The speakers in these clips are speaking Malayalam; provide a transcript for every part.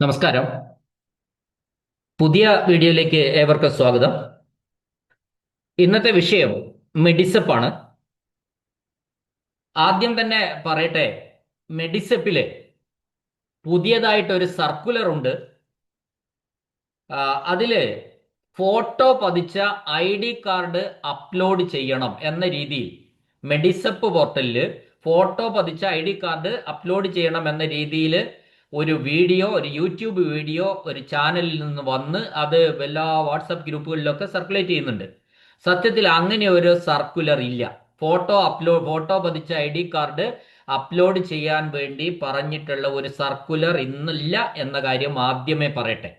നമസ്കാരം. പുതിയ വീഡിയോയിലേക്ക് ഏവർക്കും സ്വാഗതം. ഇന്നത്തെ വിഷയം മെഡിസപ്പാണ്. ആദ്യം തന്നെ പറയട്ടെ മെഡിസപ്പിൽ പുതിയതായിട്ടൊരു സർക്കുലർ ഉണ്ട്. അതിൽ ഫോട്ടോ പതിച്ച ഐ ഡി കാർഡ് അപ്ലോഡ് ചെയ്യണം എന്ന രീതിയിൽ മെഡിസപ്പ് പോർട്ടലിൽ ഫോട്ടോ പതിച്ച ഐ ഡി കാർഡ് അപ്ലോഡ് ചെയ്യണം എന്ന രീതിയിൽ ഒരു വീഡിയോ ഒരു യൂട്യൂബ് വീഡിയോ ഒരു ചാനലിൽ നിന്ന് വന്ന് അത് എല്ലാ വാട്സപ്പ് ഗ്രൂപ്പുകളിലൊക്കെ സർക്കുലേറ്റ് ചെയ്യുന്നുണ്ട്. സത്യത്തിൽ അങ്ങനെ ഒരു സർക്കുലർ ഇല്ല. ഫോട്ടോ അപ്ലോഡ് ഫോട്ടോ പതിച്ച ഐ ഡി കാർഡ് അപ്ലോഡ് ചെയ്യാൻ വേണ്ടി പറഞ്ഞിട്ടുള്ള ഒരു സർക്കുലർ ഇന്നില്ല എന്ന കാര്യം ആദ്യമേ പറയട്ടെ.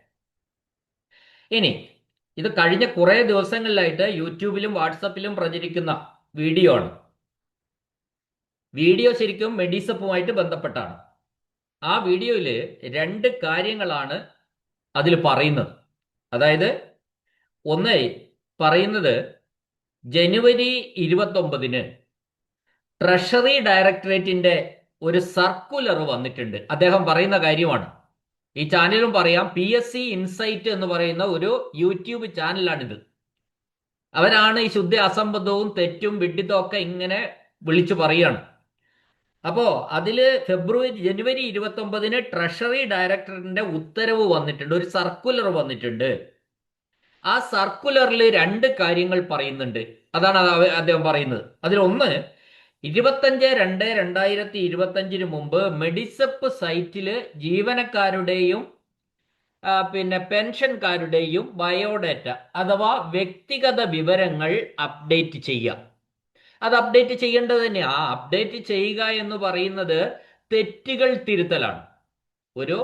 ഇനി ഇത് കഴിഞ്ഞ കുറെ ദിവസങ്ങളിലായിട്ട് യൂട്യൂബിലും വാട്സപ്പിലും പ്രചരിക്കുന്ന വീഡിയോ ആണ്. വീഡിയോ ശരിക്കും മെഡിസപ്പുമായിട്ട് ബന്ധപ്പെട്ടാണ്. ആ വീഡിയോയിൽ രണ്ട് കാര്യങ്ങളാണ് അതിൽ പറയുന്നത്. അതായത് ഒന്ന് പറയുന്നത് ജനുവരി ഇരുപത്തൊമ്പതിന് ട്രഷറി ഡയറക്ടറേറ്റിന്റെ ഒരു സർക്കുലർ വന്നിട്ടുണ്ട്. അദ്ദേഹം പറയുന്ന കാര്യമാണ്. ഈ ചാനലും പറയാം പി എസ് സി ഇൻസൈറ്റ് എന്ന് പറയുന്ന ഒരു യൂട്യൂബ് ചാനലാണിത്. അവരാണ് ഈ ശുദ്ധ അസംബന്ധവും തെറ്റും വിഡിത്തവും ഒക്കെ ഇങ്ങനെ വിളിച്ചു പറയാണ് അപ്പോ അതിൽ ഫെബ്രുവരി ജനുവരി ഇരുപത്തി ഒമ്പതിന് ട്രഷറി ഡയറക്ടറിന്റെ ഉത്തരവ് വന്നിട്ടുണ്ട് ഒരു സർക്കുലർ വന്നിട്ടുണ്ട്. ആ സർക്കുലറിൽ രണ്ട് കാര്യങ്ങൾ പറയുന്നുണ്ട്. അതാണ് അദ്ദേഹം പറയുന്നത്. അതിലൊന്ന് ഇരുപത്തഞ്ച് രണ്ട് രണ്ടായിരത്തി ഇരുപത്തഞ്ചിന് മുമ്പ് മെഡിസപ്പ് സൈറ്റിൽ ജീവനക്കാരുടെയും പിന്നെ പെൻഷൻകാരുടെയും ബയോഡേറ്റ അഥവാ വ്യക്തിഗത വിവരങ്ങൾ അപ്ഡേറ്റ് ചെയ്യാം അത് അപ്ഡേറ്റ് ചെയ്യേണ്ടത് തന്നെ. ആ അപ്ഡേറ്റ് ചെയ്യുക എന്ന് പറയുന്നത് തെറ്റുകൾ തിരുത്തലാണ്. ഒരു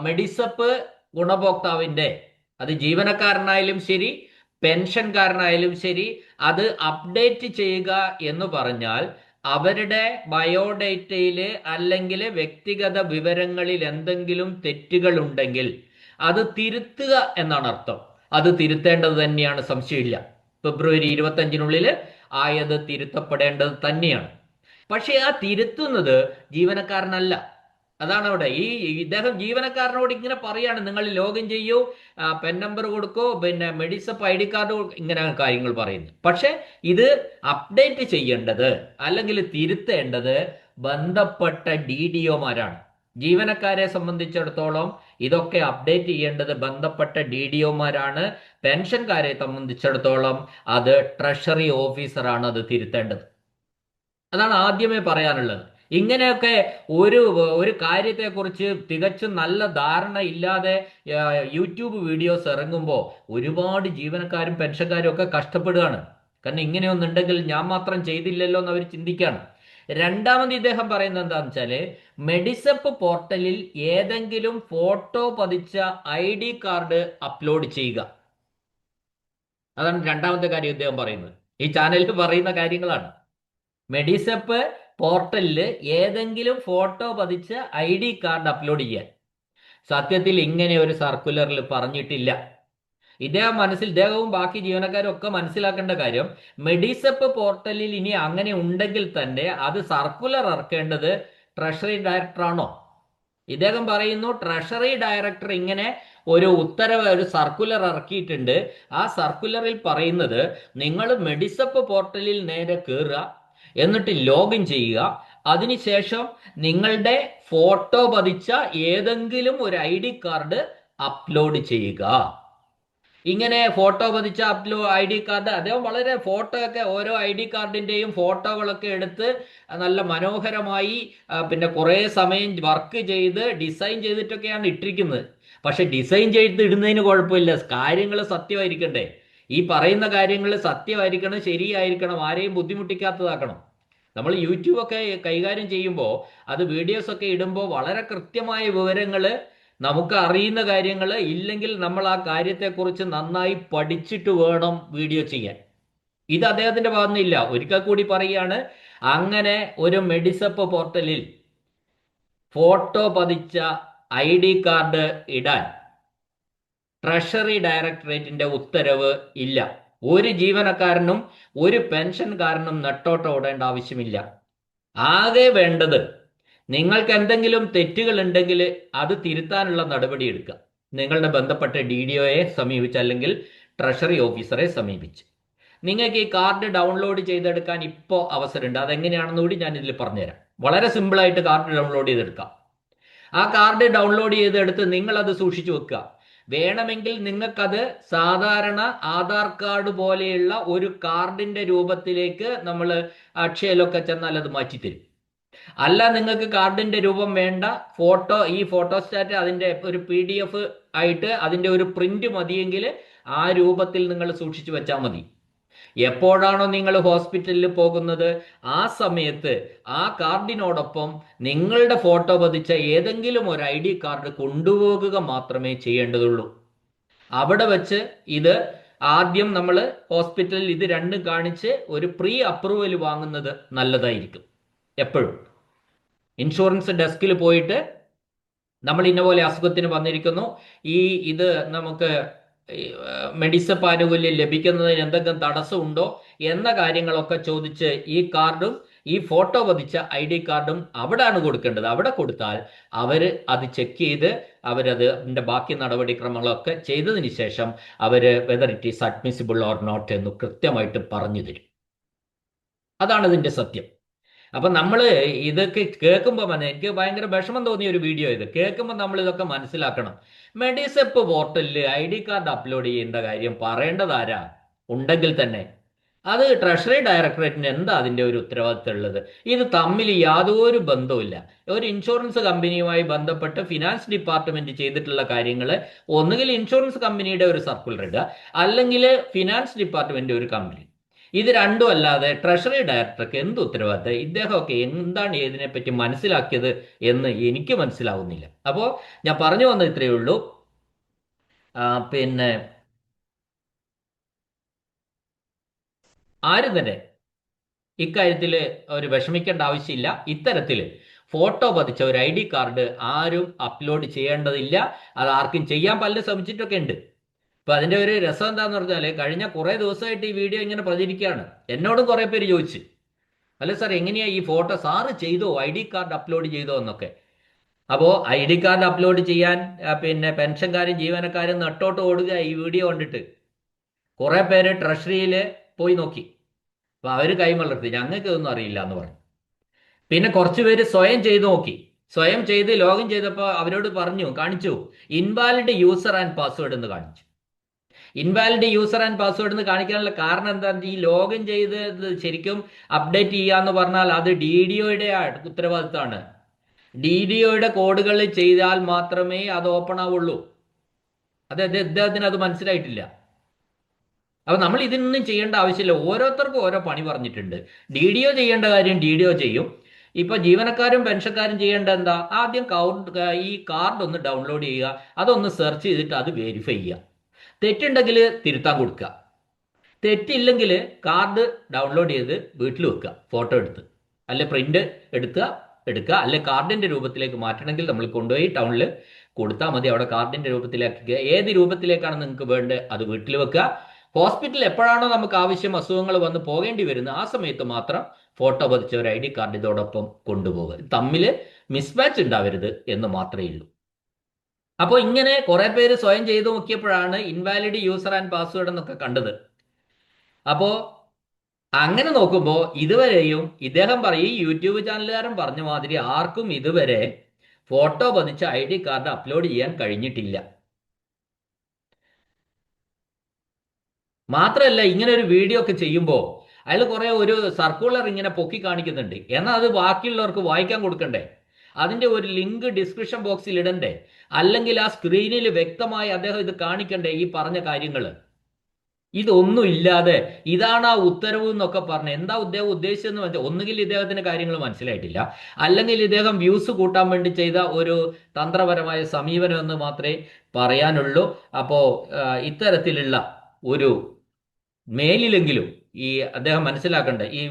മെഡിസപ്പ് ഗുണഭോക്താവിന്റെ അത് ജീവനക്കാരനായാലും ശരി പെൻഷൻകാരനായാലും ശരി അത് അപ്ഡേറ്റ് ചെയ്യുക എന്ന് പറഞ്ഞാൽ അവരുടെ ബയോഡേറ്റയിൽ അല്ലെങ്കിൽ വ്യക്തിഗത വിവരങ്ങളിൽ എന്തെങ്കിലും തെറ്റുകൾ ഉണ്ടെങ്കിൽ അത് തിരുത്തുക എന്നാണ് അർത്ഥം. അത് തിരുത്തേണ്ടത് തന്നെയാണ് സംശയമില്ല. ഫെബ്രുവരി ഇരുപത്തഞ്ചിനുള്ളിൽ ആയത് തിരുത്തപ്പെടേണ്ടത് തന്നെയാണ്. പക്ഷേ ആ തിരുത്തുന്നത് ജീവനക്കാരനല്ല. അതാണ് അവിടെ. ഈ ഇദ്ദേഹം ജീവനക്കാരനോട് ഇങ്ങനെ പറയാണ്. നിങ്ങൾ ലോഗിൻ ചെയ്യൂ പെൻ നമ്പർ കൊടുക്കോ പിന്നെ മെഡിസപ്പ് ഐ ഡി കാർഡ് ഇങ്ങനെ കാര്യങ്ങൾ പറയുന്നു. പക്ഷെ ഇത് അപ്ഡേറ്റ് ചെയ്യേണ്ടത് അല്ലെങ്കിൽ തിരുത്തേണ്ടത് ബന്ധപ്പെട്ട ഡി ഡി ഒമാരാണ് ജീവനക്കാരെ സംബന്ധിച്ചിടത്തോളം ഇതൊക്കെ അപ്ഡേറ്റ് ചെയ്യേണ്ടത് ബന്ധപ്പെട്ട ഡി ഡി ഒമാരാണ് പെൻഷൻകാരെ സംബന്ധിച്ചിടത്തോളം അത് ട്രഷറി ഓഫീസറാണ് അത് തിരുത്തേണ്ടത്. അതാണ് ആദ്യമേ പറയാനുള്ളത്. ഇങ്ങനെയൊക്കെ ഒരു ഒരു കാര്യത്തെക്കുറിച്ച് തികച്ചും നല്ല ധാരണ ഇല്ലാതെ യൂട്യൂബ് വീഡിയോസ് ഇറങ്ങുമ്പോൾ ഒരുപാട് ജീവനക്കാരും പെൻഷൻകാരും ഒക്കെ കഷ്ടപ്പെടുകയാണ്. കാരണം ഇങ്ങനെയൊന്നുണ്ടെങ്കിൽ ഞാൻ മാത്രം ചെയ്തില്ലല്ലോ എന്ന് അവർ ചിന്തിക്കുകയാണ് രണ്ടാമത് ഇദ്ദേഹം പറയുന്നത് എന്താണെന്ന് വെച്ചാൽ മെഡിസപ്പ് പോർട്ടലിൽ ഏതെങ്കിലും ഫോട്ടോ പതിച്ച ഐ ഡി കാർഡ് അപ്ലോഡ് ചെയ്യുക. അതാണ് രണ്ടാമത്തെ കാര്യം ഇദ്ദേഹം പറയുന്നത്. ഈ ചാനലിൽ പറയുന്ന കാര്യങ്ങളാണ്. മെഡിസപ്പ് പോർട്ടലിൽ ഏതെങ്കിലും ഫോട്ടോ പതിച്ച ഐ ഡി കാർഡ് അപ്ലോഡ് ചെയ്യാൻ. സത്യത്തിൽ ഇങ്ങനെ ഒരു സർക്കുലറിൽ പറഞ്ഞിട്ടില്ല. ഇദ്ദേഹം മനസ്സിൽ ഇദ്ദേഹവും ബാക്കി ജീവനക്കാരും ഒക്കെ മനസ്സിലാക്കേണ്ട കാര്യം മെഡിസപ്പ് പോർട്ടലിൽ ഇനി അങ്ങനെ ഉണ്ടെങ്കിൽ തന്നെ അത് സർക്കുലർ ഇറക്കേണ്ടത് ട്രഷറി ഡയറക്ടറാണോ ഇദ്ദേഹം പറയുന്നു ട്രഷറി ഡയറക്ടർ ഇങ്ങനെ ഒരു ഉത്തരവ് ഒരു സർക്കുലർ ഇറക്കിയിട്ടുണ്ട്. ആ സർക്കുലറിൽ പറയുന്നത് നിങ്ങൾ മെഡിസപ്പ് പോർട്ടലിൽ നേരെ കയറുക എന്നിട്ട് ലോഗിൻ ചെയ്യുക. അതിനുശേഷം നിങ്ങളുടെ ഫോട്ടോ പതിച്ച ഏതെങ്കിലും ഒരു ഐ കാർഡ് അപ്ലോഡ് ചെയ്യുക. ഇങ്ങനെ ഫോട്ടോ പതിച്ച അപ്ലോ ഐ ഡി കാർഡ് അദ്ദേഹം വളരെ ഫോട്ടോ ഒക്കെ ഓരോ ഐ ഡി കാർഡിന്റെയും ഫോട്ടോകളൊക്കെ എടുത്ത് നല്ല മനോഹരമായി പിന്നെ കുറേ സമയം വർക്ക് ചെയ്ത് ഡിസൈൻ ചെയ്തിട്ടൊക്കെയാണ് ഇട്ടിരിക്കുന്നത്. പക്ഷെ ഡിസൈൻ ചെയ്ത് ഇടുന്നതിന് കുഴപ്പമില്ല. കാര്യങ്ങൾ സത്യമായിരിക്കണ്ടേ. ഈ പറയുന്ന കാര്യങ്ങൾ സത്യമായിരിക്കണം ശരിയായിരിക്കണം ആരെയും ബുദ്ധിമുട്ടിക്കാത്തതാക്കണം. നമ്മൾ യൂട്യൂബ് ഒക്കെ കൈകാര്യം ചെയ്യുമ്പോൾ അത് വീഡിയോസ് ഒക്കെ ഇടുമ്പോൾ വളരെ കൃത്യമായ വിവരങ്ങൾ നമുക്ക് അറിയുന്ന കാര്യങ്ങൾ ഇല്ലെങ്കിൽ നമ്മൾ ആ കാര്യത്തെക്കുറിച്ച് നന്നായി പഠിച്ചിട്ട് വേണം വീഡിയോ ചെയ്യാൻ. ഇത് അദ്ദേഹത്തിന്റെ ഭാഗത്തുനിന്നില്ല. ഒരിക്കൽ കൂടി പറയുകയാണ് അങ്ങനെ ഒരു മെഡിസപ്പ് പോർട്ടലിൽ ഫോട്ടോ പതിച്ച ഐ ഡി കാർഡ് ഇടാൻ ട്രഷറി ഡയറക്ടറേറ്റിന്റെ ഉത്തരവ് ഇല്ല. ഒരു ജീവനക്കാരനും ഒരു പെൻഷൻകാരനും നെട്ടോട്ടം ഓടേണ്ട ആവശ്യമില്ല. ആകെ വേണ്ടത് നിങ്ങൾക്ക് എന്തെങ്കിലും തെറ്റുകൾ ഉണ്ടെങ്കിൽ അത് തിരുത്താനുള്ള നടപടി എടുക്കുക നിങ്ങളുടെ ബന്ധപ്പെട്ട ഡി ഡി ഒയെ സമീപിച്ച് അല്ലെങ്കിൽ ട്രഷറി ഓഫീസറെ സമീപിച്ച്. നിങ്ങൾക്ക് ഈ കാർഡ് ഡൗൺലോഡ് ചെയ്തെടുക്കാൻ ഇപ്പോൾ അവസരമുണ്ട്. അതെങ്ങനെയാണെന്ന് കൂടി ഞാൻ ഇതിൽ പറഞ്ഞുതരാം. വളരെ സിമ്പിളായിട്ട് കാർഡ് ഡൗൺലോഡ് ചെയ്തെടുക്കാം. ആ കാർഡ് ഡൗൺലോഡ് ചെയ്തെടുത്ത് നിങ്ങൾ അത് സൂക്ഷിച്ചു വെക്കുക. വേണമെങ്കിൽ നിങ്ങൾക്കത് സാധാരണ ആധാർ കാർഡ് പോലെയുള്ള ഒരു കാർഡിന്റെ രൂപത്തിലേക്ക് നമ്മൾ അക്ഷയയിലൊക്കെ ചെന്നാൽ അത് മാറ്റിത്തരും. അല്ല നിങ്ങൾക്ക് കാർഡിന്റെ രൂപം വേണ്ട. ഫോട്ടോ ഈ ഫോട്ടോസ്റ്റാറ്റ് അതിന്റെ ഒരു പി ഡി എഫ് ആയിട്ട് അതിന്റെ ഒരു പ്രിന്റ് മതിയെങ്കിൽ ആ രൂപത്തിൽ നിങ്ങൾ സൂക്ഷിച്ചു വെച്ചാൽ മതി. എപ്പോഴാണോ നിങ്ങൾ ഹോസ്പിറ്റലിൽ പോകുന്നത് ആ സമയത്ത് ആ കാർഡിനോടൊപ്പം നിങ്ങളുടെ ഫോട്ടോ പതിച്ച ഏതെങ്കിലും ഒരു ഐ ഡി കാർഡ് കൊണ്ടുപോകുക മാത്രമേ ചെയ്യേണ്ടതുള്ളൂ. അവിടെ വെച്ച് ഇത് ആദ്യം നമ്മൾ ഹോസ്പിറ്റലിൽ ഇത് രണ്ടും കാണിച്ച് ഒരു പ്രീ അപ്രൂവൽ വാങ്ങുന്നത് നല്ലതായിരിക്കും. എപ്പോഴും. ഇൻഷുറൻസ് ഡെസ്കിൽ പോയിട്ട് നമ്മൾ ഇന്ന പോലെ അസുഖത്തിന് വന്നിരിക്കുന്നു. ഈ ഇത് നമുക്ക് മെഡിസപ്പ് ആനുകൂല്യം ലഭിക്കുന്നതിന് എന്തെങ്കിലും തടസ്സമുണ്ടോ എന്ന കാര്യങ്ങളൊക്കെ ചോദിച്ച് ഈ കാർഡും ഈ ഫോട്ടോ പതിച്ച ഐ ഡി കാർഡും അവിടെയാണ് കൊടുക്കേണ്ടത്. അവിടെ കൊടുത്താൽ അവർ അത് ചെക്ക് ചെയ്ത് അവരത് അതിന്റെ ബാക്കി നടപടിക്രമങ്ങളൊക്കെ ചെയ്തതിന് ശേഷം അവർ whether it is admissible or not എന്ന് കൃത്യമായിട്ട് പറഞ്ഞു തരും. അതാണ് ഇതിന്റെ സത്യം. അപ്പൊ നമ്മൾ ഇതൊക്കെ കേൾക്കുമ്പോൾ എനിക്ക് ഭയങ്കര വിഷമം തോന്നിയ ഒരു വീഡിയോ ഇത്. കേൾക്കുമ്പോൾ നമ്മൾ ഇതൊക്കെ മനസ്സിലാക്കണം. മെഡിസെപ്പ് പോർട്ടലിൽ ഐ ഡി കാർഡ് അപ്ലോഡ് ചെയ്യേണ്ട കാര്യം പറയേണ്ടതാരാ ഉണ്ടെങ്കിൽ തന്നെ. അത് ട്രഷറി ഡയറക്ടറേറ്റിന് എന്താ അതിന്റെ ഒരു ഉത്തരവാദിത്തം ഉള്ളത്? ഇത് തമ്മിൽ യാതൊരു ബന്ധവുമില്ല ഒരു ഇൻഷുറൻസ് കമ്പനിയുമായി ബന്ധപ്പെട്ട് ഫിനാൻസ് ഡിപ്പാർട്ട്മെന്റ് ചെയ്തിട്ടുള്ള കാര്യങ്ങൾ ഒന്നുകിൽ ഇൻഷുറൻസ് കമ്പനിയുടെ ഒരു സർക്കുലർ ഇടുക അല്ലെങ്കിൽ ഫിനാൻസ് ഡിപ്പാർട്ട്മെന്റ് ഒരു കമ്പനി ഇത് രണ്ടും അല്ലാതെ ട്രഷറി ഡയറക്ടർക്ക് എന്ത് ഉത്തരവാദിത്തം? ഇദ്ദേഹമൊക്കെ എന്താണ് ഇതിനെപ്പറ്റി മനസ്സിലാക്കിയത് എന്ന് എനിക്ക് മനസ്സിലാവുന്നില്ല. അപ്പോൾ ഞാൻ പറഞ്ഞു വന്നത് ഇത്രയേ ഉള്ളൂ. പിന്നെ ആരും തന്നെ ഇക്കാര്യത്തിൽ ഒരു വിഷമിക്കേണ്ട ആവശ്യമില്ല. ഇത്തരത്തിൽ ഫോട്ടോ പതിച്ച ഒരു ഐ ഡി കാർഡ് ആരും അപ്ലോഡ് ചെയ്യേണ്ടതില്ല. അത് ആർക്കും ചെയ്യാൻ പലരും ശ്രമിച്ചിട്ടൊക്കെ ഉണ്ട്. അപ്പൊ അതിന്റെ ഒരു രസം എന്താന്ന് പറഞ്ഞാൽ കഴിഞ്ഞ കുറെ ദിവസമായിട്ട് ഈ വീഡിയോ ഇങ്ങനെ പ്രചരിക്കുകയാണ് എന്നോടും കുറെ പേര് ചോദിച്ചു അല്ല സാർ എങ്ങനെയാ ഈ ഫോട്ടോ സാറ് ചെയ്തോ? ഐ ഡി കാർഡ് അപ്ലോഡ് ചെയ്തോ എന്നൊക്കെ? അപ്പോൾ ഐ ഡി കാർഡ് അപ്ലോഡ് ചെയ്യാൻ പിന്നെ പെൻഷൻകാരും ജീവനക്കാരും നട്ടോട്ട് ഓടുക ഈ വീഡിയോ കണ്ടിട്ട് കുറെ പേര് ട്രഷറിയിൽ പോയി നോക്കി. അപ്പൊ അവർ കൈമലർത്തി ഞങ്ങൾക്ക് ഇതൊന്നും അറിയില്ല എന്ന് പറഞ്ഞു. പിന്നെ കുറച്ച് പേര് സ്വയം ചെയ്തു നോക്കി. സ്വയം ചെയ്ത് ലോഗിൻ ചെയ്തപ്പോൾ അവരോട് പറഞ്ഞു കാണിച്ചു ഇൻവാലിഡ് യൂസർ ആൻഡ് പാസ്വേഡ് എന്ന് കാണിച്ചു. ഇൻവാലിഡ് യൂസർ ആൻഡ് പാസ്വേഡ് എന്ന് കാണിക്കാനുള്ള കാരണം എന്താണ് ഈ ലോഗിൻ ചെയ്ത് ശരിക്കും അപ്ഡേറ്റ് ചെയ്യാന്ന് പറഞ്ഞാൽ അത് ഡി ഡി ഒയുടെ ഉത്തരവാദിത്തമാണ്. ഡി ഡി ഒയുടെ കോഡുകൾ ചെയ്താൽ മാത്രമേ അത് ഓപ്പൺ ആവുള്ളൂ. അത് അദ്ദേഹത്തിന് അത് മനസ്സിലായിട്ടില്ല. അപ്പൊ നമ്മൾ ഇതിനൊന്നും ചെയ്യേണ്ട ആവശ്യമില്ല. ഓരോരുത്തർക്കും ഓരോ പണി പറഞ്ഞിട്ടുണ്ട്. ഡി ഡി ഒ ചെയ്യേണ്ട കാര്യം ഡി ഡി ഒ ചെയ്യും. ഇപ്പൊ ജീവനക്കാരും പെൻഷൻകാരും ചെയ്യേണ്ട എന്താ? ആദ്യം ഈ കാർഡ് ഒന്ന് ഡൗൺലോഡ് ചെയ്യുക. അതൊന്ന് സെർച്ച് ചെയ്തിട്ട് അത് വെരിഫൈ ചെയ്യുക. തെറ്റുണ്ടെങ്കിൽ തിരുത്താൻ കൊടുക്കുക തെറ്റില്ലെങ്കിൽ കാർഡ് ഡൗൺലോഡ് ചെയ്ത് വീട്ടിൽ വെക്കുക ഫോട്ടോ എടുത്ത്. അല്ലെ പ്രിന്റ് എടുക്കുക എടുക്കുക അല്ലെ കാർഡിന്റെ രൂപത്തിലേക്ക് മാറ്റണമെങ്കിൽ നമ്മൾ കൊണ്ടുപോയി ടൗണിൽ കൊടുത്താൽ മതി. അവിടെ കാർഡിന്റെ രൂപത്തിലാക്കുക ഏത് രൂപത്തിലേക്കാണ് നിങ്ങൾക്ക് വേണ്ടത്? അത് വീട്ടിൽ വെക്കുക ഹോസ്പിറ്റലിൽ എപ്പോഴാണോ നമുക്ക് ആവശ്യം അസുഖങ്ങൾ വന്ന് പോകേണ്ടി വരുന്നത് ആ സമയത്ത് മാത്രം ഫോട്ടോ പതിച്ച ഒരു ഐ ഡി കാർഡ് ഇതോടൊപ്പം കൊണ്ടുപോകുക തമ്മിൽ മിസ്മാച്ച് ഉണ്ടാവരുത് എന്ന് മാത്രമേ ഉള്ളൂ. അപ്പോൾ ഇങ്ങനെ കുറെ പേര് സ്വയം ചെയ്തു നോക്കിയപ്പോഴാണ് ഇൻവാലിഡ് യൂസർ ആൻഡ് പാസ്വേഡ് എന്നൊക്കെ കണ്ടത്. അപ്പോ അങ്ങനെ നോക്കുമ്പോൾ ഇതുവരെയും ഇദ്ദേഹം പറയും യൂട്യൂബ് ചാനലുകാരൻ പറഞ്ഞ മാതിരി ആർക്കും ഇതുവരെ ഫോട്ടോ പതിച്ച ഐ ഡി കാർഡ് അപ്ലോഡ് ചെയ്യാൻ കഴിഞ്ഞിട്ടില്ല. മാത്രമല്ല ഇങ്ങനെ ഒരു വീഡിയോ ഒക്കെ ചെയ്യുമ്പോൾ അയാൾ കുറെ ഒരു സർക്കുലർ ഇങ്ങനെ പൊക്കി കാണിക്കുന്നുണ്ട്. എന്നാൽ അത് ബാക്കിയുള്ളവർക്ക് വായിക്കാൻ കൊടുക്കണ്ടേ? അതിന്റെ ഒരു ലിങ്ക് ഡിസ്ക്രിപ്ഷൻ ബോക്സിൽ ഇടണ്ടേ? അല്ലെങ്കിൽ ആ സ്ക്രീനിൽ വ്യക്തമായി അദ്ദേഹം ഇത് കാണിക്കണ്ടേ ഈ പറഞ്ഞ കാര്യങ്ങൾ? ഇതൊന്നും ഇല്ലാതെ ഇതാണ് ആ ഉത്തരവ് എന്നൊക്കെ പറഞ്ഞ് എന്താ ഉദ്ദേഹം ഉദ്ദേശിച്ചെന്ന് വെച്ചാൽ ഒന്നുകിൽ ഇദ്ദേഹത്തിന് കാര്യങ്ങൾ മനസ്സിലായിട്ടില്ല. അല്ലെങ്കിൽ ഇദ്ദേഹം വ്യൂസ് കൂട്ടാൻ വേണ്ടി ചെയ്ത ഒരു തന്ത്രപരമായ സമീപനം എന്ന് മാത്രമേ പറയാനുള്ളൂ. അപ്പോ ഇത്തരത്തിലുള്ള ഒരു മേലിലെങ്കിലും ഈ അദ്ദേഹം മനസ്സിലാക്കേണ്ട? ഈ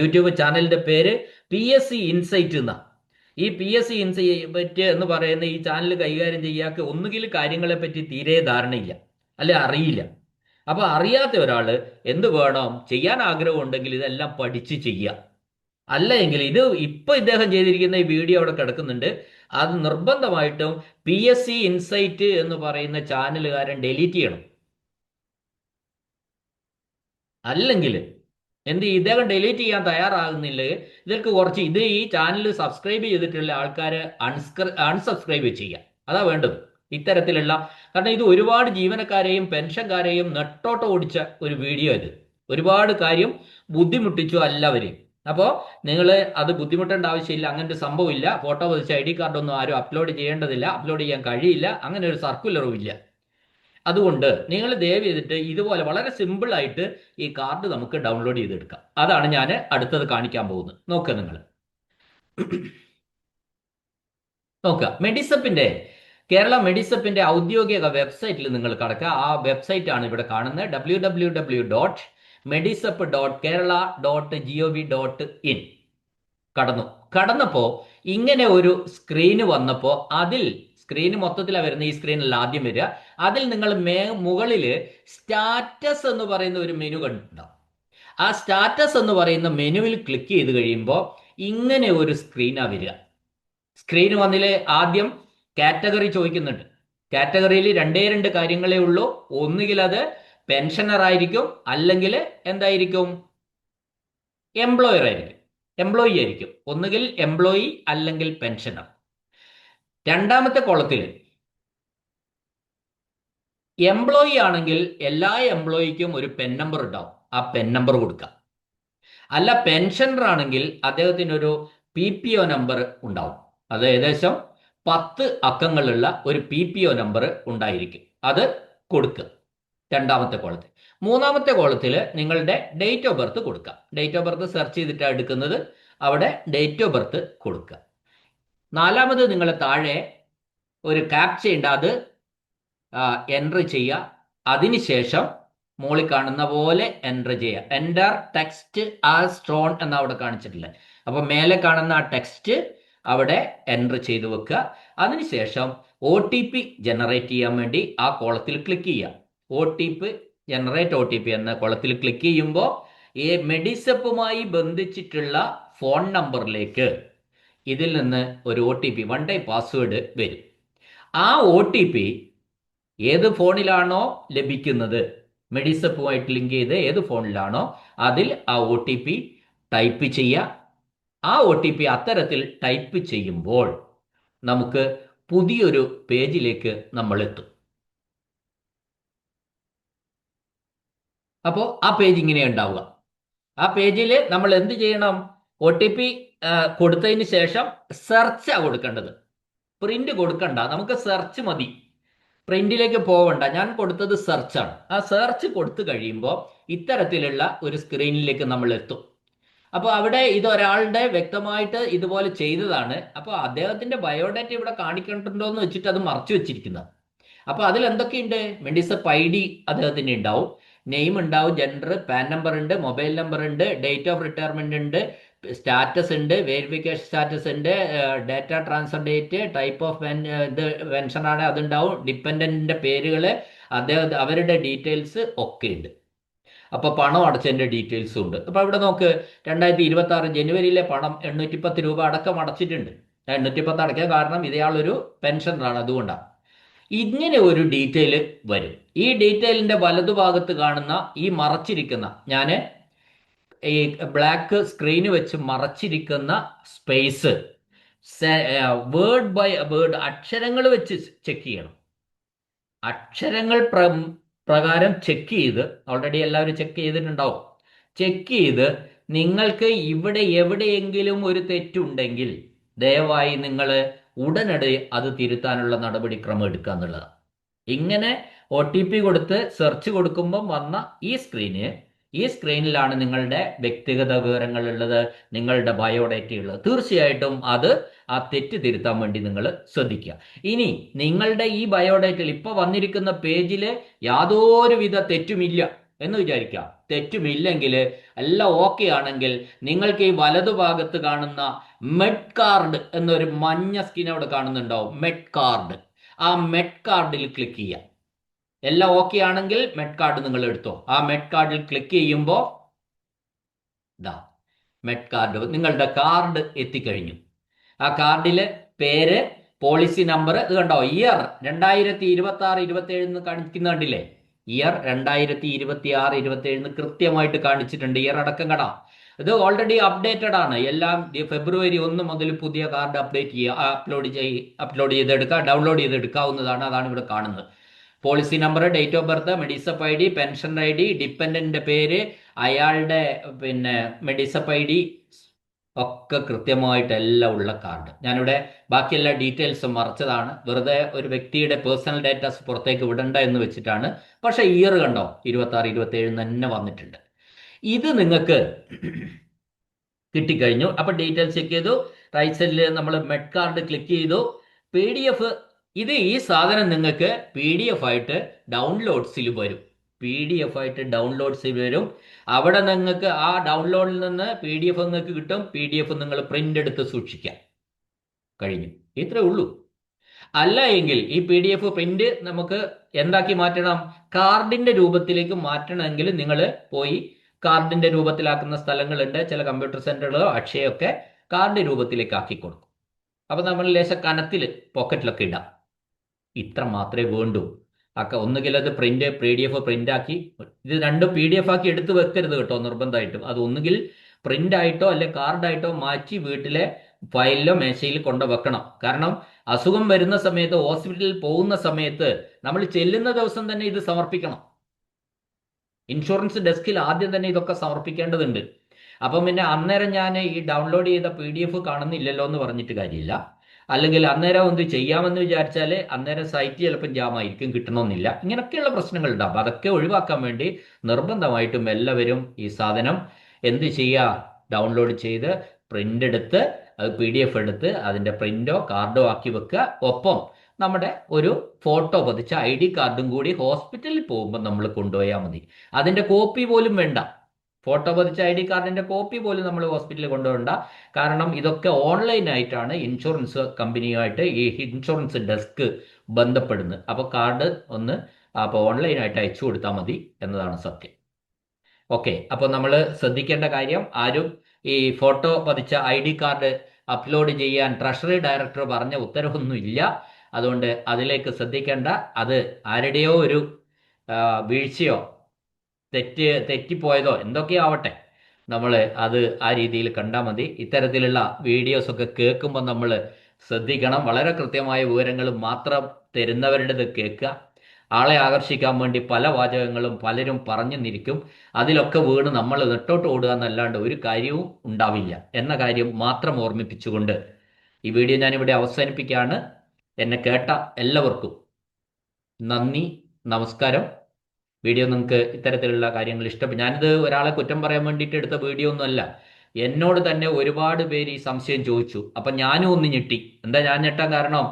യൂട്യൂബ് ചാനലിന്റെ പേര് പി എസ് സി ഇൻസൈറ്റ് എന്ന. ഈ പി എസ് സി ഇൻസൈറ്റ് എന്ന് പറയുന്ന ഈ ചാനൽ കൈകാര്യം ചെയ്യാക്ക് ഒന്നുകിൽ കാര്യങ്ങളെ പറ്റി തീരെ ധാരണയില്ല. അല്ലെ അറിയില്ല. അപ്പൊ അറിയാത്ത ഒരാൾ എന്ത് വേണം? ചെയ്യാൻ ആഗ്രഹം ഉണ്ടെങ്കിൽ ഇതെല്ലാം പഠിച്ച് ചെയ്യുക. അല്ലെങ്കിൽ ഇത് ഇപ്പൊ ഇദ്ദേഹം ചെയ്തിരിക്കുന്ന ഈ വീഡിയോ അവിടെ കിടക്കുന്നുണ്ട്. അത് നിർബന്ധമായിട്ടും പി എസ് സി ഇൻസൈറ്റ് എന്ന് പറയുന്ന ചാനലുകാരൻ ഡെലീറ്റ് ചെയ്യണം. അല്ലെങ്കിൽ എന്ത്? ഇദ്ദേഹം ഡിലീറ്റ് ചെയ്യാൻ തയ്യാറാകുന്നില്ല? ഇതിൽക്ക് കുറച്ച് ഇത് ഈ ചാനൽ സബ്സ്ക്രൈബ് ചെയ്തിട്ടുള്ള ആൾക്കാർ അൺസ്ക്ര അൺസബ്സ്ക്രൈബ് ചെയ്യാം അതാ വേണ്ടത്. ഇത്തരത്തിലുള്ള കാരണം ഇത് ഒരുപാട് ജീവനക്കാരെയും പെൻഷൻകാരെയും നെട്ടോട്ട് ഓടിച്ച ഒരു വീഡിയോ ഇത്. ഒരുപാട് കാര്യം ബുദ്ധിമുട്ടിച്ചു എല്ലാവരെയും. അപ്പോൾ നിങ്ങൾ അത് ബുദ്ധിമുട്ടേണ്ട ആവശ്യമില്ല അങ്ങനെ അങ്ങനത്തെ സംഭവമില്ല ഫോട്ടോ പതിച്ച ഐ ഡി കാർഡൊന്നും ആരും അപ്ലോഡ് ചെയ്യേണ്ടതില്ല അപ്ലോഡ് ചെയ്യാൻ കഴിയില്ല അങ്ങനെ ഒരു സർക്കുലറും ഇല്ല. അതുകൊണ്ട് നിങ്ങൾ ദയവ് ചെയ്തിട്ട് ഇതുപോലെ വളരെ സിമ്പിൾ ആയിട്ട് ഈ കാർഡ് നമുക്ക് ഡൗൺലോഡ് ചെയ്തെടുക്കാം. അതാണ് ഞാൻ അടുത്തത് കാണിക്കാൻ പോകുന്നത്. നോക്കുക നിങ്ങൾ. നോക്കുക. മെഡിസപ്പിന്റെ കേരള മെഡിസപ്പിന്റെ ഔദ്യോഗിക വെബ്സൈറ്റിൽ നിങ്ങൾ കടക്കുക. ആ വെബ്സൈറ്റ് ആണ് ഇവിടെ കാണുന്നത്. W W W dot Medisep dot Kerala dot G O V dot in കടന്നു. കടന്നപ്പോ ഇങ്ങനെ ഒരു സ്ക്രീന് വന്നപ്പോ അതിൽ സ്ക്രീന് മൊത്തത്തിലാണ് വരുന്നത് ഈ സ്ക്രീനിൽ ആദ്യം വരിക. അതിൽ നിങ്ങൾ മേ മുകളിൽ സ്റ്റാറ്റസ് എന്ന് പറയുന്ന ഒരു മെനു കണ്ടിട്ടുണ്ടാവും. ആ സ്റ്റാറ്റസ് എന്ന് പറയുന്ന മെനുവിൽ ക്ലിക്ക് ചെയ്ത് കഴിയുമ്പോൾ ഇങ്ങനെ ഒരു സ്ക്രീനാണ് വരിക. സ്ക്രീൻ വന്നിൽ ആദ്യം കാറ്റഗറി ചോദിക്കുന്നുണ്ട്. കാറ്റഗറിയിൽ രണ്ടേ രണ്ട് കാര്യങ്ങളേ ഉള്ളൂ. ഒന്നുകിൽ അത് പെൻഷനർ ആയിരിക്കും അല്ലെങ്കിൽ എന്തായിരിക്കും? എംപ്ലോയർ ആയിരിക്കും. എംപ്ലോയി ആയിരിക്കും. ഒന്നുകിൽ എംപ്ലോയി അല്ലെങ്കിൽ പെൻഷനർ രണ്ടാമത്തെ കോളത്തിൽ എംപ്ലോയി ആണെങ്കിൽ എല്ലാ എംപ്ലോയിക്കും ഒരു പെൻ നമ്പർ ഉണ്ടാവും. ആ പെൻ നമ്പർ കൊടുക്കാം അല്ല പെൻഷനർ ആണെങ്കിൽ അദ്ദേഹത്തിന് ഒരു പി പി ഒ നമ്പർ ഉണ്ടാവും. അത് ഏകദേശം പത്ത് അക്കങ്ങളുള്ള ഒരു പി പി ഒ നമ്പർ ഉണ്ടായിരിക്കും. അത് കൊടുക്കുക. രണ്ടാമത്തെ കോളത്തിൽ. മൂന്നാമത്തെ കോളത്തിൽ നിങ്ങളുടെ ഡേറ്റ് ഓഫ് ബർത്ത് കൊടുക്കുക. ഡേറ്റ് ഓഫ് ബർത്ത് സെർച്ച് ചെയ്തിട്ടാണ് എടുക്കുന്നത്. അവിടെ ഡേറ്റ് ഓഫ് ബർത്ത് കൊടുക്കുക. നാലാമത് നിങ്ങൾ താഴെ ഒരു ക്യാപ്ച ഉണ്ട്. അത് എന്റർ ചെയ്യുക. അതിനുശേഷം മുകളിൽ കാണുന്ന പോലെ എന്റർ ചെയ്യുക. എന്റർ ടെക്സ്റ്റ് ആ സ്ട്രോൺ എന്ന് അവിടെ കാണിച്ചിട്ടില്ല? അപ്പൊ മേലെ കാണുന്ന ആ ടെക്സ്റ്റ് അവിടെ എന്റർ ചെയ്തു വെക്കുക. അതിനുശേഷം ഒ ടി പി ജനറേറ്റ് ചെയ്യാൻ വേണ്ടി ആ കോളത്തിൽ ക്ലിക്ക് ചെയ്യുക. O T P generate O T P എന്ന കോളത്തിൽ ക്ലിക്ക് ചെയ്യുമ്പോൾ ഈ മെഡിസപ്പുമായി ബന്ധിച്ചിട്ടുള്ള ഫോൺ നമ്പറിലേക്ക് ഇതിൽ നിന്ന് ഒരു O T P one time password വരും. ആ ഒ ടി പി ഏത് ഫോണിലാണോ ലഭിക്കുന്നത്? മെഡിസപ്പുമായിട്ട് ലിങ്ക് ചെയ്ത് ഏത് ഫോണിലാണോ അതിൽ ആ ഒ ടി പി ടൈപ്പ് ചെയ്യുക. ആ ഒ ടി പി അത്തരത്തിൽ ടൈപ്പ് ചെയ്യുമ്പോൾ നമുക്ക് പുതിയൊരു പേജിലേക്ക് നമ്മൾ എത്തും. അപ്പോൾ ആ പേജ് ഇങ്ങനെ ഉണ്ടാവുക. ആ പേജിൽ നമ്മൾ എന്ത് ചെയ്യണം? ഒ ടി പി കൊടുത്തതിന് ശേഷം സെർച്ച് ആ കൊടുക്കേണ്ടത്. പ്രിന്റ് കൊടുക്കണ്ട. നമുക്ക് സെർച്ച് മതി. പ്രിന്റിലേക്ക് പോവണ്ട. ഞാൻ കൊടുത്തത് സെർച്ചാണ് ആ സെർച്ച് കൊടുത്തു കഴിയുമ്പോൾ ഇത്തരത്തിലുള്ള ഒരു സ്ക്രീനിലേക്ക് നമ്മൾ എത്തും. അപ്പോൾ അവിടെ ഇത് ഒരാളുടെ വ്യക്തമായിട്ട് ഇതുപോലെ ചെയ്തതാണ്. അപ്പോൾ അദ്ദേഹത്തിന്റെ ബയോഡാറ്റ ഇവിടെ കാണിക്കണ്ടോ എന്ന് വെച്ചിട്ട് അത് മറച്ചു വെച്ചിരിക്കുന്നത് അപ്പോൾ അതിൽ എന്തൊക്കെയുണ്ട്? മെഡിസപ്പ് ഐ ഡി അദ്ദേഹത്തിന് ഉണ്ടാവും. നെയിം ഉണ്ടാവും. ജെൻഡർ പാൻ നമ്പർ ഉണ്ട് മൊബൈൽ നമ്പർ ഉണ്ട് ഡേറ്റ് ഓഫ് റിട്ടയർമെന്റ് ഉണ്ട് സ്റ്റാറ്റസ് ഉണ്ട് വെരിഫിക്കേഷൻ സ്റ്റാറ്റസ് ഉണ്ട് data transfer date type of ഇത് പെൻഷൻ ആണ് അതുണ്ടാവും ഡിപ്പെൻഡന്റിന്റെ പേരുകൾ അദ്ദേഹം അവരുടെ ഡീറ്റെയിൽസ് ഒക്കെ ഉണ്ട്. അപ്പോൾ പണം അടച്ചതിന്റെ ഡീറ്റെയിൽസും ഉണ്ട്. അപ്പോൾ ഇവിടെ നോക്ക് രണ്ടായിരത്തി ഇരുപത്തി ആറ് ജനുവരിയിലെ പണം എണ്ണൂറ്റി പത്ത് രൂപ അടക്കം അടച്ചിട്ടുണ്ട്. എണ്ണൂറ്റി പത്ത് അടയ്ക്കാൻ കാരണം ഇതയാളൊരു പെൻഷനറാണ് അതുകൊണ്ടാണ് ഇങ്ങനെ ഒരു ഡീറ്റെയിൽ വരും. ഈ ഡീറ്റെയിലിന്റെ വലതുഭാഗത്ത് കാണുന്ന ഈ മറച്ചിരിക്കുന്ന ഞാൻ ഈ ബ്ലാക്ക് സ്ക്രീൻ വെച്ച് മറച്ചിരിക്കുന്ന സ്പേസ് വേർഡ് ബൈ വേർഡ് അക്ഷരങ്ങൾ വെച്ച് ചെക്ക് ചെയ്യണം. അക്ഷരങ്ങൾ പ്ര പ്രകാരം ചെക്ക് ചെയ്ത് ഓൾറെഡി എല്ലാവരും ചെക്ക് ചെയ്തിട്ടുണ്ടാവും. ചെക്ക് ചെയ്ത് നിങ്ങൾക്ക് ഇവിടെ എവിടെയെങ്കിലും ഒരു തെറ്റുണ്ടെങ്കിൽ ദയവായി നിങ്ങൾ ഉടനടി അത് തിരുത്താനുള്ള നടപടിക്രമം എടുക്കുക എന്നുള്ളതാണ്. ഇങ്ങനെ ഒ ടി പി കൊടുത്ത് സെർച്ച് കൊടുക്കുമ്പം വന്ന ഈ സ്ക്രീന് ഈ സ്ക്രീനിലാണ് നിങ്ങളുടെ വ്യക്തിഗത വിവരങ്ങൾ ഉള്ളത് നിങ്ങളുടെ ബയോഡേറ്റ ഉള്ളത്. തീർച്ചയായിട്ടും അത് ആ തെറ്റ് തിരുത്താൻ വേണ്ടി നിങ്ങൾ ശ്രദ്ധിക്കുക. ഇനി നിങ്ങളുടെ ഈ ബയോഡേറ്റയിൽ ഇപ്പൊ വന്നിരിക്കുന്ന പേജിൽ യാതൊരുവിധ തെറ്റുമില്ല എന്ന് വിചാരിക്കുക. തെറ്റുമില്ലെങ്കിൽ എല്ലാം ഓക്കെ ആണെങ്കിൽ നിങ്ങൾക്ക് ഈ വലതുഭാഗത്ത് കാണുന്ന മെഡ് കാർഡ് എന്നൊരു മഞ്ഞ സ്കിൻ അവിടെ കാണുന്നുണ്ടാവും. മെഡ് കാർഡ് ആ മെഡ് കാർഡിൽ ക്ലിക്ക് ചെയ്യുക. എല്ലാം ഓക്കെ ആണെങ്കിൽ മെഡ് കാർഡ് നിങ്ങൾ എടുത്തോ. ആ മെഡ് കാർഡിൽ ക്ലിക്ക് ചെയ്യുമ്പോൾ ഇതാ മെഡ് കാർഡ് നിങ്ങളുടെ കാർഡ് എത്തിക്കഴിഞ്ഞു. ആ കാർഡിലെ പേര് പോളിസി നമ്പർ ഇത് കണ്ടോ? ഇയർ രണ്ടായിരത്തി ഇരുപത്തി ആറ് ഇരുപത്തി ഏഴ് കാണിക്കുന്ന കണ്ടില്ലേ? ഇയർ രണ്ടായിരത്തി ഇരുപത്തി ആറ് ഇരുപത്തി ഏഴിന് കൃത്യമായിട്ട് കാണിച്ചിട്ടുണ്ട്. ഇയർ അടക്കം കട ഇത് ഓൾറെഡി അപ്ഡേറ്റഡ് ആണ്. എല്ലാം ഫെബ്രുവരി ഒന്ന് മുതൽ പുതിയ കാർഡ് അപ്ഡേറ്റ് ചെയ്യുക അപ്ലോഡ് ചെയ്ത് അപ്ലോഡ് ചെയ്തെടുക്കുക ഡൗൺലോഡ് ചെയ്തെടുക്കാവുന്നതാണ്. അതാണ് ഇവിടെ കാണുന്നത്. Policy number date of birth Medisep I D pension I D ഡിപ്പെൻഡന്റിന്റെ പേര് അയാളുടെ പിന്നെ മെഡിസപ്പ് ഐ ഡി ഒക്കെ കൃത്യമായിട്ട് എല്ലാം ഉള്ള കാർഡ്. ഞാനിവിടെ ബാക്കി എല്ലാ ഡീറ്റെയിൽസും മറച്ചതാണ്. വെറുതെ ഒരു വ്യക്തിയുടെ പേഴ്സണൽ ഡേറ്റാസ് പുറത്തേക്ക് വിടണ്ട എന്ന് വെച്ചിട്ടാണ്. പക്ഷേ ഇയർ കണ്ടോ? ഇരുപത്തി ആറ് ഇരുപത്തി ഏഴ് തന്നെ വന്നിട്ടുണ്ട്. ഇത് നിങ്ങൾക്ക് കിട്ടിക്കഴിഞ്ഞു. അപ്പൊ ഡീറ്റെയിൽസ് ചെക്ക് ചെയ്തു. റൈറ്റ് സൈഡിൽ നമ്മൾ മെഡ് കാർഡ് ക്ലിക്ക് ചെയ്തു. പി ഡി എഫ് ഇത് ഈ സാധനം നിങ്ങൾക്ക് പി ഡി എഫ് ആയിട്ട് ഡൗൺലോഡ്സിൽ വരും. പി ഡി എഫ് ആയിട്ട് ഡൗൺലോഡ്സിൽ വരും. അവിടെ നിങ്ങൾക്ക് ആ ഡൗൺലോഡിൽ നിന്ന് പി ഡി എഫ് നിങ്ങൾക്ക് കിട്ടും. പി ഡി എഫ് നിങ്ങൾ പ്രിന്റ് എടുത്ത് സൂക്ഷിക്കാം. കഴിഞ്ഞു. ഇത്രേ ഉള്ളൂ. അല്ല എങ്കിൽ ഈ പി ഡി എഫ് പ്രിന്റ് നമുക്ക് എന്താക്കി മാറ്റണം? കാർഡിന്റെ രൂപത്തിലേക്ക് മാറ്റണമെങ്കിൽ നിങ്ങൾ പോയി കാർഡിന്റെ രൂപത്തിലാക്കുന്ന സ്ഥലങ്ങളുണ്ട്. ചില കമ്പ്യൂട്ടർ സെന്ററുകളോ അക്ഷയൊക്കെ കാർഡ് രൂപത്തിലേക്ക് ആക്കി കൊടുക്കും. അപ്പൊ നമ്മൾ ലേശ കനത്തിൽ പോക്കറ്റിലൊക്കെ ഇടാം. ഇത്ര മാത്രമേ വേണ്ടൂ. ഒക്കെ ഒന്നുകിൽ അത് print P D F print ആക്കി ഇത് രണ്ടും പി ഡി എഫ് ആക്കി എടുത്ത് വെക്കരുത് കേട്ടോ നിർബന്ധമായിട്ടും. അത് ഒന്നുകിൽ പ്രിന്റ് ആയിട്ടോ അല്ലെ കാർഡായിട്ടോ മാറ്റി വീട്ടിലെ ഫയലിലോ മേശയിൽ കൊണ്ട് വെക്കണം. കാരണം അസുഖം വരുന്ന സമയത്ത് ഹോസ്പിറ്റലിൽ പോകുന്ന സമയത്ത് നമ്മൾ ചെല്ലുന്ന ദിവസം തന്നെ ഇത് സമർപ്പിക്കണം. ഇൻഷുറൻസ് ഡെസ്കിൽ ആദ്യം തന്നെ ഇതൊക്കെ സമർപ്പിക്കേണ്ടതുണ്ട്. അപ്പം പിന്നെ അന്നേരം ഞാൻ ഈ ഡൗൺലോഡ് ചെയ്ത പി കാണുന്നില്ലല്ലോ എന്ന് പറഞ്ഞിട്ട് കാര്യമില്ല. അല്ലെങ്കിൽ അന്നേരം എന്ത് ചെയ്യാമെന്ന് വിചാരിച്ചാൽ അന്നേരം സൈറ്റ് ചിലപ്പം ജാമായിരിക്കും കിട്ടണമെന്നില്ല ഇങ്ങനെയൊക്കെയുള്ള പ്രശ്നങ്ങൾ ഉണ്ടാവും അതൊക്കെ ഒഴിവാക്കാൻ വേണ്ടി നിർബന്ധമായിട്ടും എല്ലാവരും ഈ സാധനം എന്ത് ചെയ്യുക? ഡൗൺലോഡ് ചെയ്ത് പ്രിന്റ് എടുത്ത് അത് പി ഡി എഫ് എടുത്ത് അതിന്റെ പ്രിന്റോ കാർഡോ ആക്കി വെക്കുക. ഒപ്പം നമ്മുടെ ഒരു ഫോട്ടോ പതിച്ച ഐ ഡി കാർഡും കൂടി ഹോസ്പിറ്റലിൽ പോകുമ്പോൾ നമ്മൾ കൊണ്ടുപോയാൽ മതി. അതിന്റെ കോപ്പി പോലും വേണ്ട. ഫോട്ടോ പതിച്ച ഐ ഡി കാർഡിന്റെ കോപ്പി പോലും നമ്മൾ ഹോസ്പിറ്റലിൽ കൊണ്ടുവരണ്ട. കാരണം ഇതൊക്കെ ഓൺലൈൻ ആയിട്ടാണ് ഇൻഷുറൻസ് കമ്പനിയുമായിട്ട് ഈ ഇൻഷുറൻസ് ഡെസ്ക് ബന്ധപ്പെടുന്നത്. അപ്പോൾ കാർഡ് ഒന്ന് അപ്പോൾ ഓൺലൈനായിട്ട് അയച്ചു കൊടുത്താൽ മതി എന്നതാണ് സത്യം. ഓക്കെ അപ്പോൾ നമ്മൾ ശ്രദ്ധിക്കേണ്ട കാര്യം ആരും ഈ ഫോട്ടോ പതിച്ച ഐ ഡി കാർഡ് അപ്ലോഡ് ചെയ്യാൻ ട്രഷറി ഡയറക്ടർ പറഞ്ഞ ഉത്തരവൊന്നും ഇല്ല. അതുകൊണ്ട് അതിലേക്ക് ശ്രദ്ധിക്കേണ്ട. അത് ആരുടെയോ ഒരു വീഴ്ചയോ തെറ്റ് തെറ്റിപ്പോയതോ എന്തൊക്കെയോ ആവട്ടെ നമ്മൾ അത് ആ രീതിയിൽ കണ്ടാൽ മതി. ഇത്തരത്തിലുള്ള വീഡിയോസ് ഒക്കെ കേൾക്കുമ്പോൾ നമ്മൾ ശ്രദ്ധിക്കണം. വളരെ കൃത്യമായ വിവരങ്ങൾ മാത്രം തരുന്നവരുടേത് കേൾക്കുക. ആളെ ആകർഷിക്കാൻ വേണ്ടി പല വാചകങ്ങളും പലരും പറഞ്ഞു നിൽക്കും അതിലൊക്കെ വീണ് നമ്മൾ നെട്ടോട്ട് ഓടുക എന്നല്ലാണ്ട് ഒരു കാര്യവും ഉണ്ടാവില്ല എന്ന കാര്യം മാത്രം ഓർമ്മിപ്പിച്ചുകൊണ്ട് ഈ വീഡിയോ ഞാനിവിടെ അവസാനിപ്പിക്കുകയാണ്. എന്നെ കേട്ട എല്ലാവർക്കും നന്ദി നമസ്കാരം. വീഡിയോ നിങ്ങൾക്ക് ഇത്തരത്തിലുള്ള കാര്യങ്ങൾ ഇഷ്ടപ്പെടും ഞാനിത് ഒരാളെ കുറ്റം പറയാൻ വേണ്ടിയിട്ട് എടുത്ത വീഡിയോ ഒന്നുമല്ല എന്നോട് തന്നെ ഒരുപാട് പേര് ഈ സംശയം ചോദിച്ചു. അപ്പൊ ഞാനും ഒന്ന് ഞെട്ടി. എന്താ ഞാൻ ഞെട്ടാൻ കാരണം?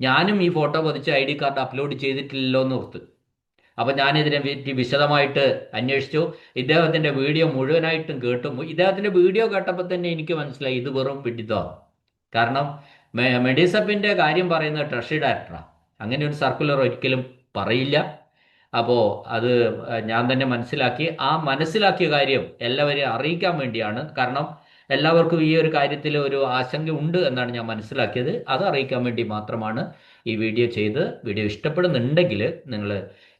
ഞാനും ഈ ഫോട്ടോ പതിച്ച് ഐ ഡി കാർഡ് അപ്ലോഡ് ചെയ്തിട്ടില്ലല്ലോ എന്ന് ഓർത്ത്. അപ്പൊ ഞാൻ ഇതിനെ പറ്റി വിശദമായിട്ട് അന്വേഷിച്ചു. ഇദ്ദേഹത്തിന്റെ വീഡിയോ മുഴുവനായിട്ടും കേട്ടു. ഇദ്ദേഹത്തിന്റെ വീഡിയോ കേട്ടപ്പോൾ തന്നെ എനിക്ക് മനസ്സിലായി ഇത് വെറും പിടിത്തമാണ്. കാരണം മെഡിസപ്പിന്റെ കാര്യം പറയുന്ന ട്രഷറി ഡയറക്ടറാണ് അങ്ങനെ ഒരു സർക്കുലർ ഒരിക്കലും പറയില്ല. അപ്പോൾ അത് ഞാൻ തന്നെ മനസ്സിലാക്കി. ആ മനസ്സിലാക്കിയ കാര്യം എല്ലാവരെയും അറിയിക്കാൻ വേണ്ടിയാണ്. കാരണം എല്ലാവർക്കും ഈ ഒരു കാര്യത്തിൽ ഒരു ആശങ്ക ഉണ്ട് എന്നാണ് ഞാൻ മനസ്സിലാക്കിയത്. അത് അറിയിക്കാൻ വേണ്ടി മാത്രമാണ് ഈ വീഡിയോ ചെയ്ത് വീഡിയോ ഇഷ്ടപ്പെടുന്നുണ്ടെങ്കിൽ നിങ്ങൾ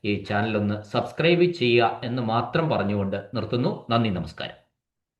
ഈ ചാനലൊന്ന് സബ്സ്ക്രൈബ് ചെയ്യുക എന്ന് മാത്രം പറഞ്ഞുകൊണ്ട് നിർത്തുന്നു. നന്ദി നമസ്കാരം.